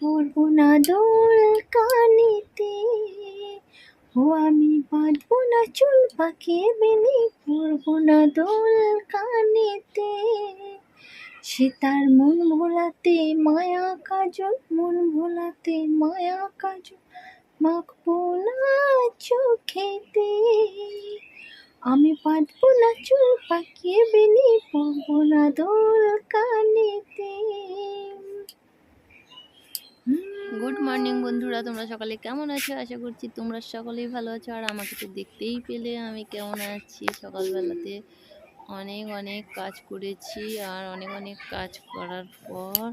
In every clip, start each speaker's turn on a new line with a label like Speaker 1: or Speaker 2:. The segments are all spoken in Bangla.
Speaker 1: পড়ব না দোল কানিতে। ও, আমি বাঁধবো না চুল পাখি বেনি পড়ব না দোল কানিতে। সে তার মন ভোলাতে মায়া কাজল, মন ভোলাতে মায়া কাজল মাখ ভোলা চোখেতে। আমি বাঁধব না চুল পাকিয়ে বেনি পড়ব না দোল কানিতে। গুড মর্নিং বন্ধুরা। তোমরা সকালে কেমন আছো? আশা করছি তোমরা সকলেই ভালো আছো। আর আমাকে তো দেখতেই পেলে, আমি কেমন আছি? সকালবেলাতে অনেক অনেক কাজ করেছি আর অনেক অনেক কাজ করার পর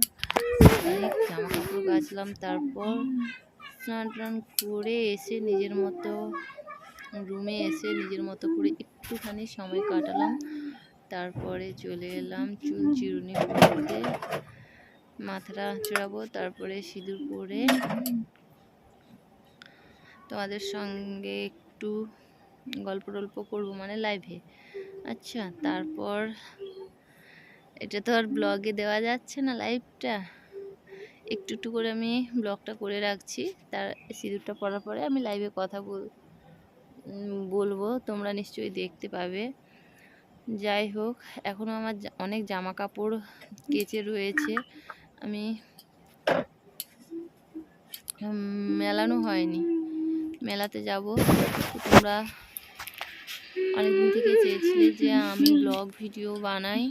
Speaker 1: অনেক জামা কাপড় কাচলাম তারপর স্নান টান করে এসে নিজের মতো রুমে এসে নিজের মতো করে একটুখানি সময় কাটালাম। তারপরে চলে এলাম চুল চিরুনি করতে। মাথাটা চড়াবো, তারপরে সিঁদুর পরে তোমাদের সঙ্গে একটু গল্প টল্প করব মানে লাইভে আচ্ছা তারপর এটা তো আর ব্লগে দেওয়া যাচ্ছে না লাইভটা একটু একটু করে আমি ব্লগটা করে রাখছি। তার সিঁদুরটা পরার পরে আমি লাইভে কথা বল, বলব, তোমরা নিশ্চয়ই দেখতে পাবে। যাই হোক এখনও আমার অনেক জামা কাপড় কেচে রয়েছে। আমি মেলানো হয়নি। মেলাতে যাব। তোমরা অনেকদিন থেকে চেয়েছিলে যে আমি ব্লগ ভিডিও বানাই।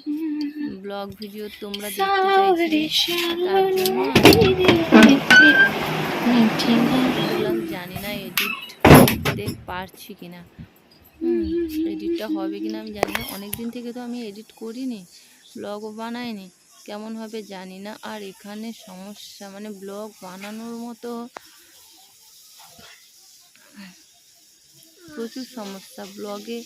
Speaker 1: ব্লগ ভিডিও তোমরা বললাম জানি না এডিট করতে পারছি কিনা। এডিটটা হবে কিনা আমি জানি না। অনেক দিন থেকে তো আমি এডিট করিনি, ব্লগও বানাইনি। কেমন হবে জানি না। আর এখানে সমস্যা মানে ব্লগ বানানোর মতো প্রচুর সমস্যা। ব্লগে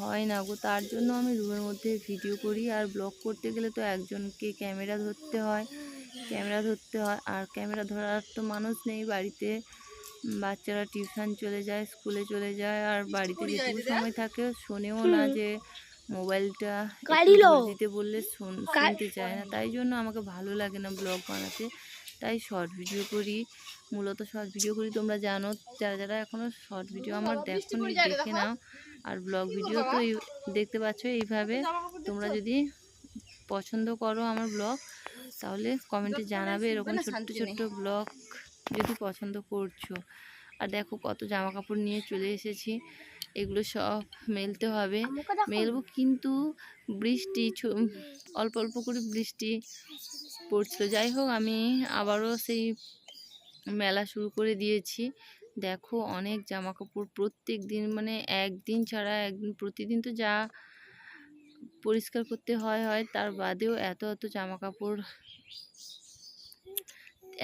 Speaker 1: হয় না গো, তার জন্য আমি রুমের মধ্যে ভিডিও করি। আর ব্লগ করতে গেলে তো একজনকে ক্যামেরা ধরতে হয়, ক্যামেরা ধরতে হয়। আর ক্যামেরা ধরার তো মানুষ নেই বাড়িতে। বাচ্চারা টিউশন চলে যায়, স্কুলে চলে যায়। আর বাড়িতে যেটুকু সময় থাকে, শোনেও না যে মোবাইলটা দিতে বললে শোন- শুনতে চায় না। তাই জন্য আমাকে ভালো লাগে না ব্লগ বানাতে। তাই শর্ট ভিডিও করি। মূলত শর্ট ভিডিও করি। তোমরা জানো যারা যারা এখনও শর্ট ভিডিও আমার দেখো দেখে। নাও। আর ব্লগ ভিডিও তো দেখতে পাচ্ছ এইভাবে। তোমরা যদি পছন্দ করো আমার ব্লগ তাহলে কমেন্টে জানাবে এরকম ছোট্ট ছোট্ট ব্লগ যদি পছন্দ করছ। আর দেখো কত জামা কাপড় নিয়ে চলে এসেছি। এগুলো সব মেলতে হবে। মেলবো কিন্তু বৃষ্টি ছো- অল্প অল্প করে বৃষ্টি পড়ছিল। যাই হোক আমি আবারও সেই মেলা শুরু করে দিয়েছি। দেখো অনেক জামা কাপড় প্রত্যেক দিন মানে একদিন ছাড়া একদিন প্রতিদিন তো যা পরিষ্কার করতে হয় হয় তার বাদেও এত এত জামা কাপড়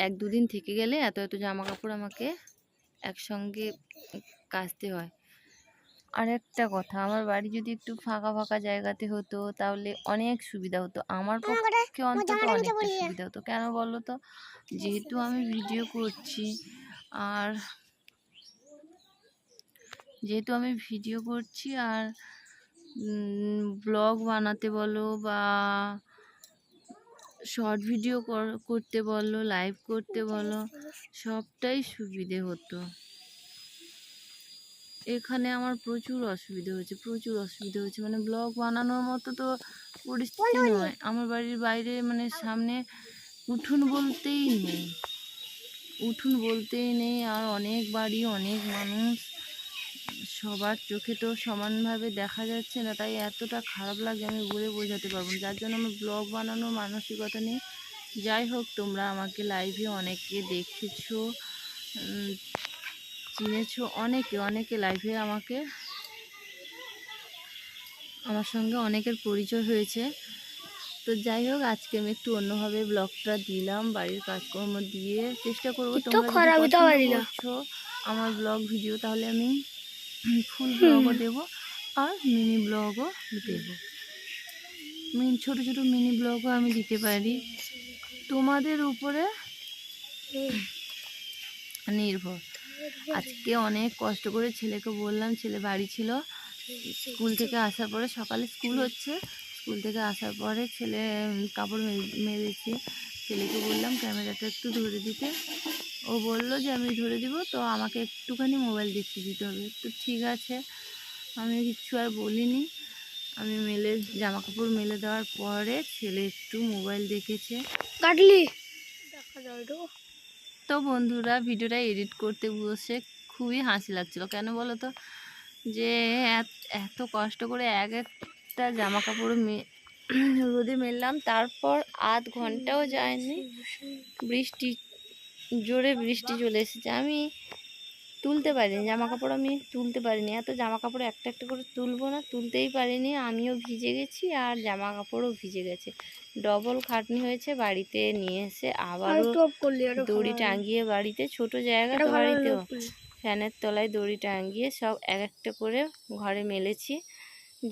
Speaker 1: এক দুদিন থেকে গেলে এত এত জামা কাপড় আমাকে একসঙ্গে কাচতে হয়। আর একটা কথা আমার বাড়ি যদি একটু ফাঁকা ফাঁকা জায়গাতে হতো তাহলে অনেক সুবিধা হতো। আমার পক্ষে অন্তত অনেকটা সুবিধা হতো। কেন বলো তো? যেহেতু আমি ভিডিও করছি আর যেহেতু আমি ভিডিও করছি আর ব্লগ বানাতে বলো বা শর্ট ভিডিও করতে বলো লাইভ করতে বলো সবটাই সুবিধে হতো। এখানে আমার প্রচুর অসুবিধা হয়েছে প্রচুর অসুবিধা হয়েছে। মানে ব্লগ বানানোর মতো তো পরিস্থিতি নয়। আমার বাড়ির বাইরে মানে সামনে উঠোন বলতেই নেই। উঠোন বলতেই নেই আর অনেক বাড়ি অনেক মানুষ। সবার চোখে তো সমানভাবে দেখা যাচ্ছে না তাই এতটা খারাপ লাগে আমি বলে বোঝাতে পারব যার জন্য আমার ব্লগ বানানোর মানসিকতা নেই। যাই হোক তোমরা আমাকে লাইভে অনেকে দেখেছ। চিনেছো অনেকে অনেকে লাইভে আমাকে আমার সঙ্গে অনেকের পরিচয় হয়েছে। তো যাই হোক আজকে আমি একটু অন্যভাবে ব্লগটা দিলাম বাড়ির কাজকর্ম দিয়ে। চেষ্টা করব করছ আমার ব্লগ ভিডিও তাহলে আমি ফুল ব্লগও দেবো আর মিনি ব্লগও দেবো। মিনি ছোটো ছোটো মিনি ব্লগও আমি দিতে পারি। তোমাদের উপরে নির্ভর। আজকে অনেক কষ্ট করে ছেলেকে বললাম ছেলে বাড়ি ছিল। স্কুল থেকে আসার পরে সকালে স্কুল হচ্ছে। স্কুল থেকে আসার পরে ছেলে কাপড় মেরেছে ছেলেকে বললাম ক্যামেরাটা একটু ধরে দিতে। ও বলল যে আমি ধরে দিব তো আমাকে একটুখানি মোবাইল দেখতে দিতে হবে। তো ঠিক আছে আমি কিচ্ছু আর বলিনি। আমি মেলে জামা কাপড় মেলে দেওয়ার পরে ছেলে একটু মোবাইল দেখেছে।
Speaker 2: কাটলি। দেখা যায় তো
Speaker 1: বন্ধুরা ভিডিওটা এডিট করতে বসে খুবই হাসি লাগছিল। কেন বলো তো যে এত- কষ্ট করে এক একটা জামা কাপড় রোদে মেললাম, তারপর আধ ঘন্টাও যায়নি। বৃষ্টি, জোরে বৃষ্টি চলে এসেছে। আমি তুলতে পারিনি জামা কাপড় আমি তুলতে পারিনি। এত জামা কাপড় একটা একটা করে তুলবো না তুলতেই পারিনি। আমিও ভিজে গেছি আর জামা কাপড়ও ভিজে গেছে। ডবল খাটনি হয়েছে বাড়িতে নিয়ে এসে আবারও
Speaker 2: আরও
Speaker 1: দড়ি। টাঙিয়ে বাড়িতে ছোট জায়গা তো বাড়িতেও। ফ্যানের তলায় দড়ি টাঙিয়ে সব এক একটা করে ঘরে মেলেছি।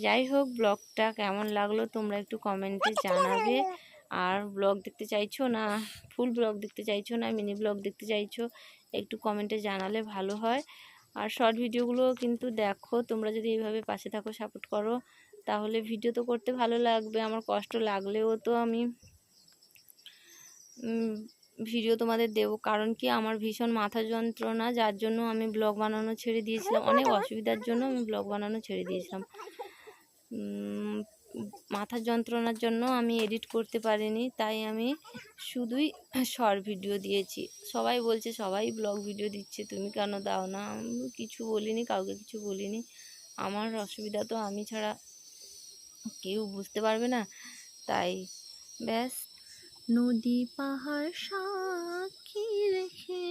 Speaker 1: যাই হোক ব্লগটা কেমন লাগল তোমরা একটু কমেন্টে জানাবে। আর ব্লগ দেখতে চাইছো না? ফুল ব্লগ দেখতে চাইছো না? মিনি ব্লগ দেখতে চাইছো? একটু কমেন্টে জানালে ভালো হয়। আর শর্ট ভিডিওগুলো কিন্তু দেখো, তোমরা যদি এইভাবে পাশে থাকো সাপোর্ট করো, তাহলে ভিডিও তো করতে ভালো লাগবে। আমার কষ্ট লাগলেও তো আমি ভিডিও তোমাদের দেবো। কারণ কি আমার ভীষণ মাথা যন্ত্রণা, যার জন্য আমি ব্লগ বানানো ছেড়ে দিয়েছিলাম। অনেক অসুবিধার জন্য আমি ব্লগ বানানো ছেড়ে দিয়েছিলাম। মাথার যন্ত্রণার জন্য আমি এডিট করতে পারিনি, তাই আমি শুধুই শর্ট ভিডিও দিয়েছি। সবাই বলছে, সবাই ব্লগ ভিডিও দিচ্ছে, তুমি কেন দাও না? আমি কিছু বলিনি, কাউকে কিছু বলিনি। আমার অসুবিধা তো আমি ছাড়া কেউ বুঝতে পারবে না, তাই ব্যাস। নদী পাহাড় সাক্ষী রেখে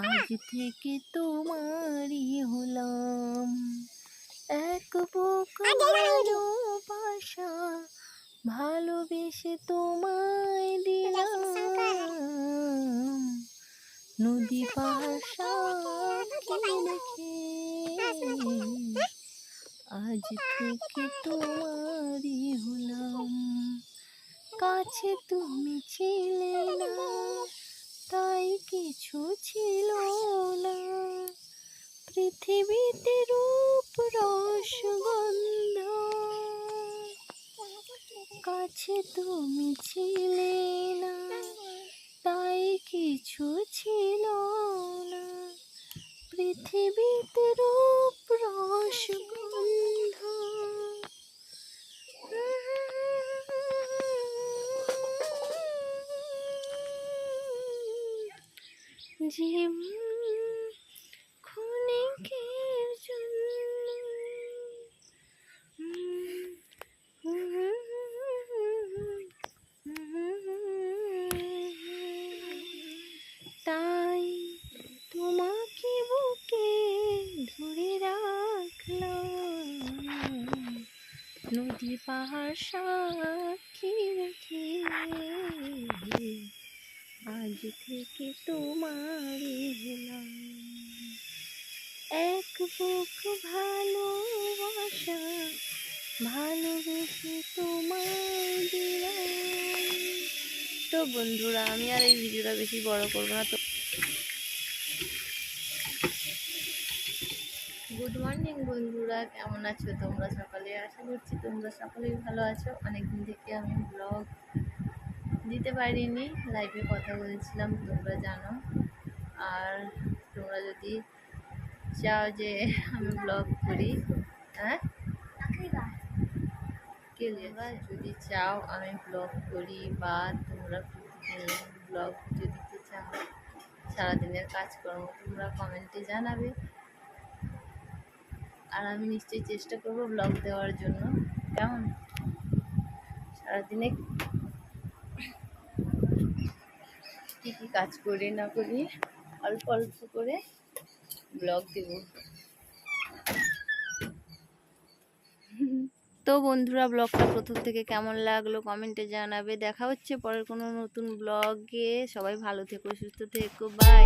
Speaker 1: আজ থেকে তোমারই হলাম। নদী পাহাড় আজ থেকে তোমারই হলাম কাছে তুমি ছিলে না তাই কিছু ছিল না পৃথিবীতে রূপ রসগন্ধ কাছে তুমি ছিলে না তাই কিছু ছিল না। পৃথিবীতে রূপ রসগন্ধ জীব ক্ষণিকের জন্য তাই তোমাকে বুকে ধরে রাখলাম নদী পাহাড় সাক্ষী রেখে আজ থেকে তোমার এক বুক ভালোবাসা, ভালোবেসে তোমার দিলাম। তো বন্ধুরা, আমি আর এই ভিডিওটা বেশি বড় করব না, তো গুড মর্নিং বন্ধুরা। কেমন আছো? তোমরা সকালে? আশা করছি তোমরা সকলেই ভালো আছো। অনেকদিন থেকে আমি ব্লগ দিতে পারিনি লাইভে কথা বলেছিলাম, তোমরা জানো। আর তোমরা যদি চাও যে আমি ব্লগ করি হ্যাঁ? কে যদি চাও আমি ব্লগ করি বা তোমরা ব্লগ যদি চাও, সারাদিনের কাজকর্ম তোমরা কমেন্টে জানাবে। আর আমি নিশ্চয়ই চেষ্টা করব ব্লগ দেওয়ার জন্য। কেমন? সারাদিনে কী কী কাজ করি না করি, অল্প অল্প করে ব্লগ দেব। তো বন্ধুরা ব্লগটা প্রথম থেকে কেমন লাগল কমেন্টে জানাবে। দেখা হচ্ছে পরের কোনো নতুন ব্লগে সবাই ভালো থেকো, সুস্থ থেকো। বাই